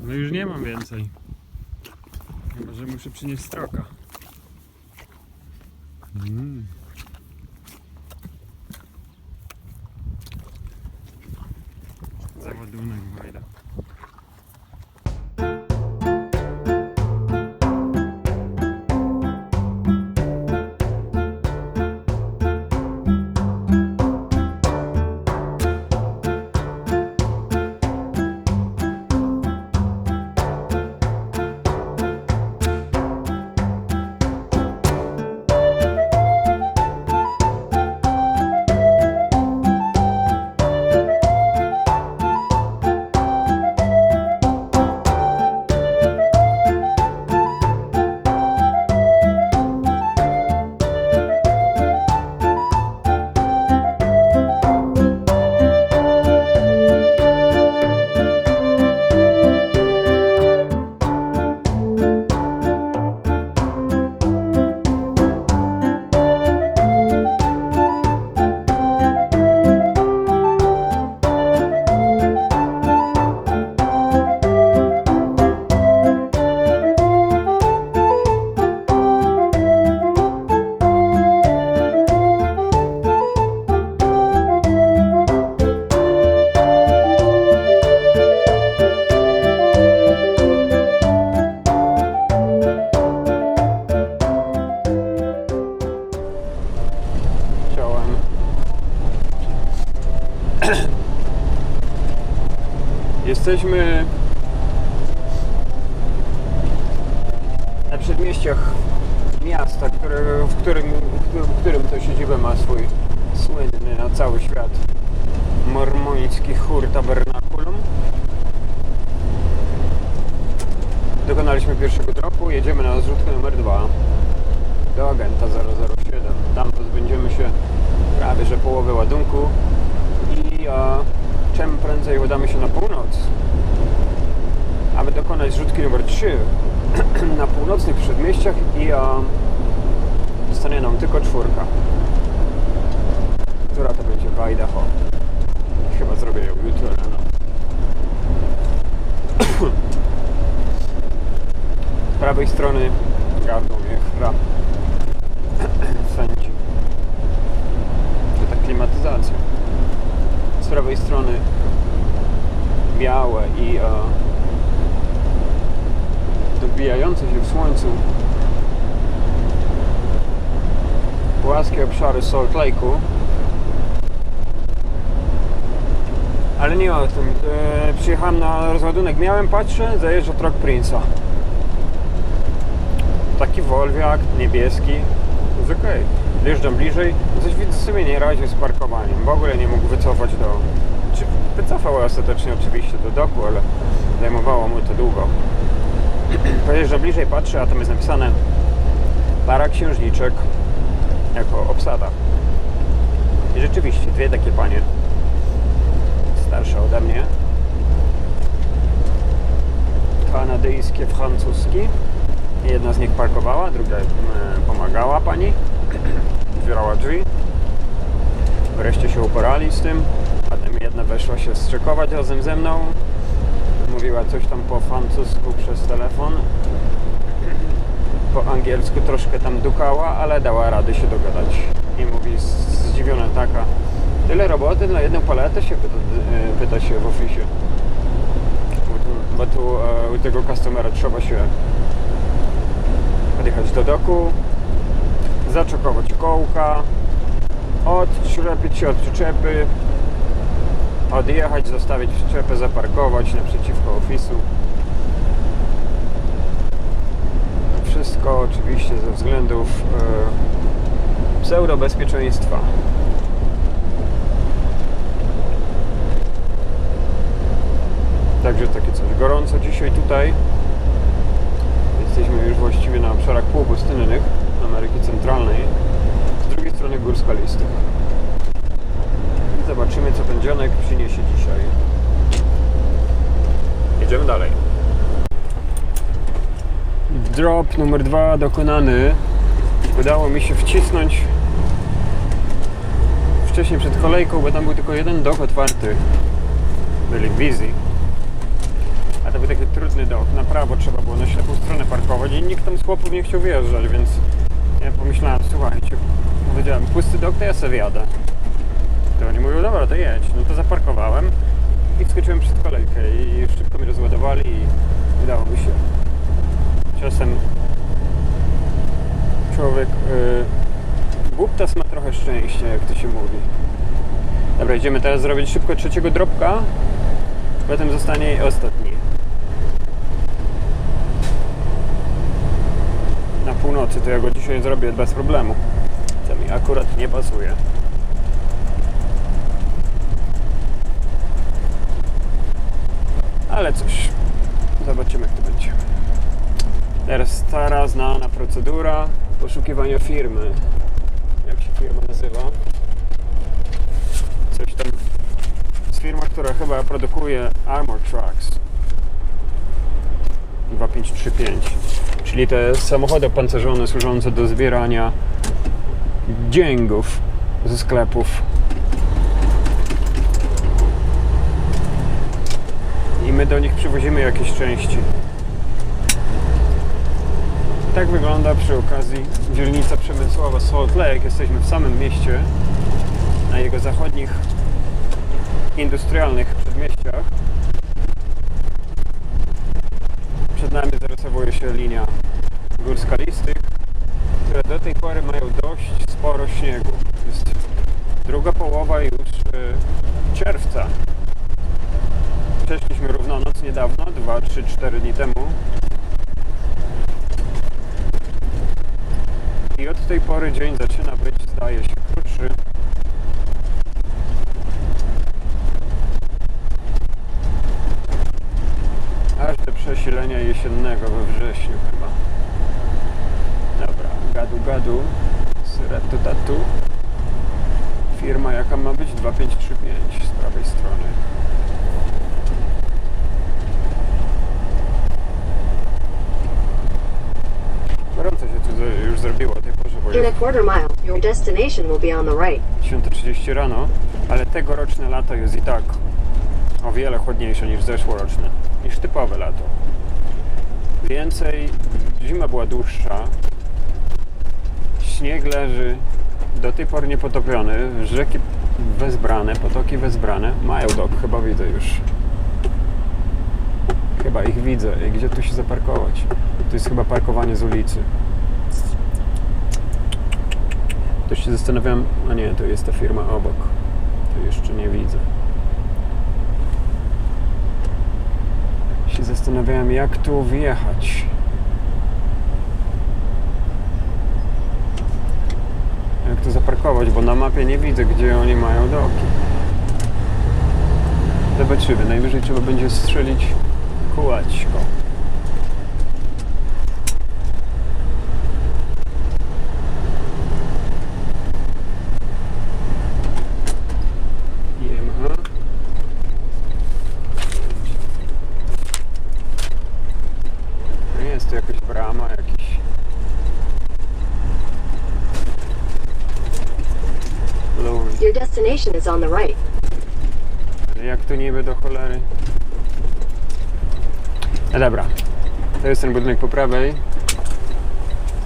No już nie mam więcej. Chyba, że muszę przynieść stroka. Mm. Załadunek Wajda. Jesteśmy na przedmieściach miasta, w, którym, w którym to siedzibę ma swój słynny na cały świat mormoński chór tabernakulum. Dokonaliśmy pierwszego dropu, jedziemy na zrzutkę numer dwa do agenta 007. Tam pozbędziemy się prawie że połowy ładunku prędzej udamy się na północ, aby dokonać zrzutki numer 3 na północnych przedmieściach i a, zostanie nam tylko czwórka, która to będzie w Idaho. Chyba zrobię ją jutro rano. Z prawej strony gardą mnie chra sędzi. To ta klimatyzacja. Z prawej strony białe i e, dobijające się w słońcu płaskie obszary Salt Lake'u. Ale nie o tym. E, przyjechałem na rozładunek. Miałem, patrzę, zajeżdża truck Prince'a. Taki Volviak niebieski. Jest okej. Dojeżdżam bliżej. Coś widzę sobie nie radził z parkowaniem. W ogóle nie mógł wycofać do... Czy wycofał ostatecznie oczywiście do doku, ale zajmowało mu to długo. Pojeżdżam bliżej, patrzę, a tam jest napisane para księżniczek jako obsada. I rzeczywiście, dwie takie panie starsze ode mnie. Kanadyjskie, francuskie. Jedna z nich parkowała, druga e, pomagała pani. Otwierała drzwi. Wreszcie się uporali z tym. Potem jedna weszła się strzykować razem ze mną. Mówiła coś tam po francusku przez telefon. Po angielsku troszkę tam dukała, ale dała rady się dogadać. I mówi zdziwiona. Tyle roboty na jedną paletę się pyta, e, pyta się w oficie. Bo tu, e, u tego customera trzeba się podjechać do doku, zaczekować kołka, odczepić się od przyczepy, odjechać, zostawić przyczepę, zaparkować naprzeciwko ofisu. Wszystko oczywiście ze względów e, pseudobezpieczeństwa. Także takie coś. Gorąco dzisiaj tutaj. Jesteśmy już właściwie na obszarach półpustynnych Ameryki Centralnej. Z drugiej strony gór skalistych. I zobaczymy, co pędzionek przyniesie dzisiaj. Jedziemy dalej. Drop numer dwa dokonany. Udało mi się wcisnąć wcześniej przed kolejką, bo tam był tylko jeden dok otwarty. Byli busy. Taki trudny dok. Na prawo trzeba było na ślepą stronę parkować i nikt tam z chłopów nie chciał wyjeżdżać, więc ja pomyślałem, słuchajcie, powiedziałem, pusty dok, to ja sobie jadę. To oni mówią, dobra, to jedź. No to zaparkowałem i wskoczyłem przed kolejkę i szybko mnie rozładowali i udało mi się. Czasem człowiek yy, głuptas ma trochę szczęścia, jak to się mówi. Dobra, idziemy teraz zrobić szybko trzeciego dropka, potem zostanie ostatni. Północy to ja go dzisiaj zrobię bez problemu. Co mi akurat nie pasuje. Ale cóż, zobaczymy jak to będzie. Teraz stara, znana procedura poszukiwania firmy. Jak się firma nazywa? Coś tam. jest firma, która chyba produkuje Armor Trucks. 2535. Czyli te samochody opancerzone służące do zbierania dzięgów ze sklepów. I my do nich przywozimy jakieś części. Tak wygląda przy okazji dzielnica przemysłowa Salt Lake. Jesteśmy w samym mieście, na jego zachodnich industrialnych przedmieściach. Przed nami zarysowuje się linia gór skalistych, które do tej pory mają dość sporo śniegu. Jest druga połowa już e, czerwca. Przeszliśmy równonoc niedawno, 2, 3, 4 dni temu. I od tej pory dzień zaczyna być, zdaje się, krótszy. Aż do przesilenia jesiennego we wrześniu chyba. Gadu gadu, syratu tatu. Firma jaka ma być? 2535 z prawej strony. Gorąco się tu z- już zrobiło tej porze, bo In a quarter mile, your destination will be on the right. 10.30 rano, ale tegoroczne lato jest i tak o wiele chłodniejsze niż zeszłoroczne, niż typowe lato. Więcej, zima była dłuższa, śnieg leży, do tej pory niepotopiony, rzeki wezbrane, potoki wezbrane, mają dok, chyba widzę już. Chyba ich widzę. I gdzie tu się zaparkować? To jest chyba parkowanie z ulicy. To się zastanawiam, a nie, to jest ta firma obok. To jeszcze nie widzę. Się zastanawiałem, jak tu wjechać. Jak tu zaparkować, bo na mapie nie widzę, gdzie oni mają doki. Zobaczymy, najwyżej trzeba będzie strzelić kółeczko. Destination is on the right. Jak tu niby do cholery? No dobra. To jest ten budynek po prawej.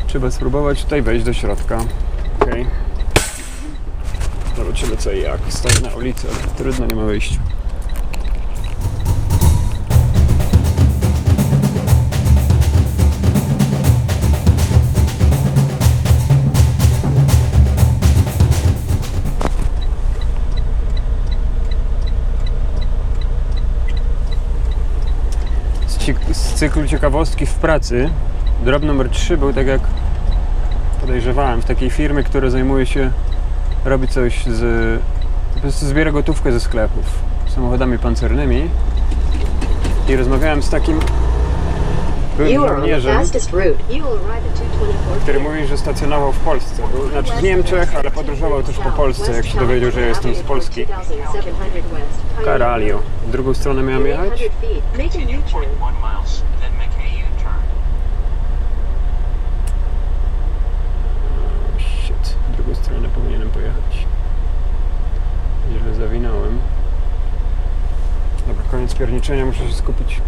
Trzeba spróbować tutaj wejść do środka. Okej. Zobaczymy co i jak. Stoję na ulicy, ale trudno, nie ma wyjścia. Z, cyklu ciekawostki w pracy. Drop numer 3 był tak jak podejrzewałem w takiej firmie, która zajmuje się robi coś z po prostu zbiera gotówkę ze sklepów samochodami pancernymi. I rozmawiałem z takim byłym żołnierzem 224. który mówi, że stacjonował w Polsce był, znaczy w Niemczech, ale podróżował też po Polsce jak się dowiedział, że ja jestem z Polski Karalio w drugą stronę miałem jechać 800 feet, make a U-turn. 1 miles, then make a U-turn. Shit, w drugą stronę powinienem pojechać. Źle zawinąłem. Dobra, koniec pierniczenia, muszę się skupić.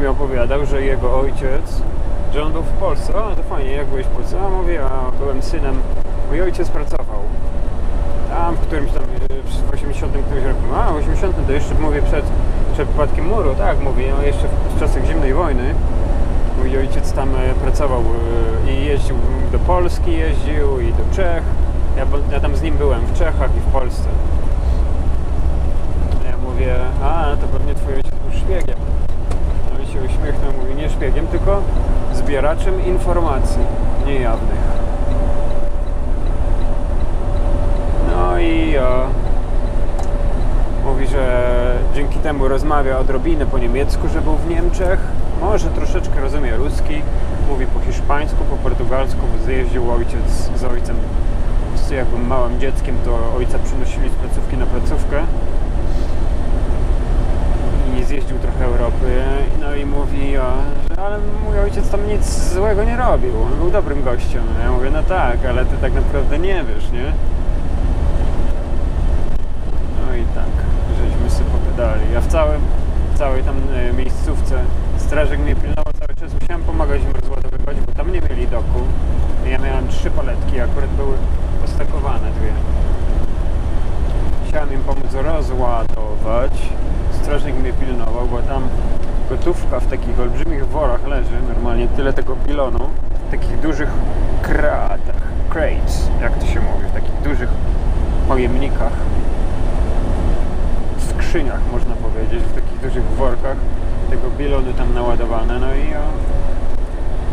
Mi opowiadał, że jego ojciec, że on był w Polsce. O, to fajnie, jak byłeś w Polsce? A mówię, a byłem synem. Mój ojciec pracował. Tam, w którymś tam, w 80 którymś roku. A, w 80 to jeszcze mówię przed, przed muru, tak, mówię, no jeszcze w, czasach zimnej wojny. Mój ojciec tam e, pracował e, i jeździł do Polski, jeździł i do Czech. Ja, ja tam z nim byłem w Czechach i w Polsce. Ja mówię, a to pewnie twój ojciec był szpiegiem. Się uśmiechnął, mówi, nie szpiegiem, tylko zbieraczem informacji niejawnych. No i o, mówi, że dzięki temu rozmawia odrobinę po niemiecku, że był w Niemczech. Może troszeczkę rozumie ruski, mówi po hiszpańsku, po portugalsku, bo zjeździł ojciec z ojcem. Jak małym dzieckiem, to ojca przynosili z placówki na placówkę i zjeździł trochę Europy. No i mówi, o, że ale mój ojciec tam nic złego nie robił. Był dobrym gościem. Ja mówię, no tak, ale ty tak naprawdę nie wiesz, nie? No i tak, żeśmy sobie pogadali. Ja w całym, całej tam e, miejscówce strażak mnie pilnował cały czas. Musiałem pomagać im rozładowywać, bo tam nie mieli doku. Ja miałem trzy paletki, akurat były postakowane dwie. Chciałem im pomóc rozładować. Strażnik mnie pilnował, bo tam gotówka w takich olbrzymich worach leży. Normalnie tyle tego pilonu. W takich dużych kratach. Crates, jak to się mówi. W takich dużych pojemnikach. Skrzyniach można powiedzieć. W takich dużych workach. Tego bilonu tam naładowane. No i o,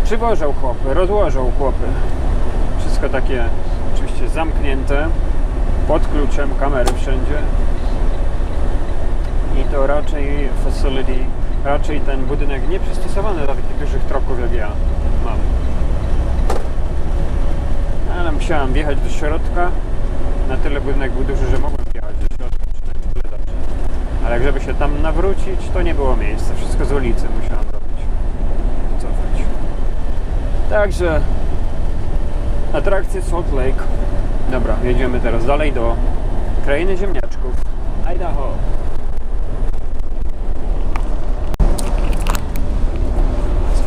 przywożą chłopy, rozłożą chłopy. Wszystko takie oczywiście zamknięte, pod kluczem, kamery wszędzie. I to raczej facility, raczej ten budynek nie przystosowany dla takich dużych troków jak ja mam. Ale musiałem wjechać do środka. Na tyle budynek był duży, że mogłem wjechać do środka, tyle dobrze. Ale żeby się tam nawrócić, to nie było miejsca. Wszystko z ulicy musiałem robić. Cofać. Także atrakcje Salt Lake. Dobra, jedziemy teraz dalej do krainy ziemniaczków. Idaho.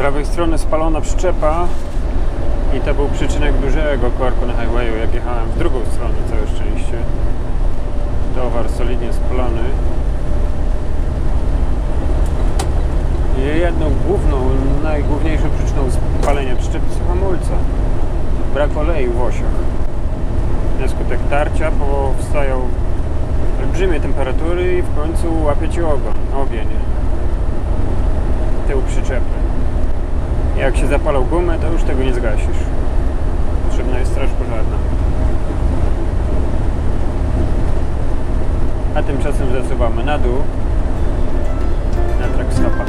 Prawej strony spalona przyczepa i to był przyczynek dużego korku na highwayu, jak jechałem w drugą stronę, całe szczęście. Towar solidnie spalony. I jedną główną, najgłówniejszą przyczyną spalenia przyczepy są hamulce. Brak oleju w osiach. Na skutek tarcia powstają olbrzymie temperatury i w końcu łapie cię ogon, ogień. Tył przyczepy. Jak się zapalą gumę, to już tego nie zgasisz. Potrzebna jest straż pożarna. A tymczasem zasuwamy na dół na track stopa.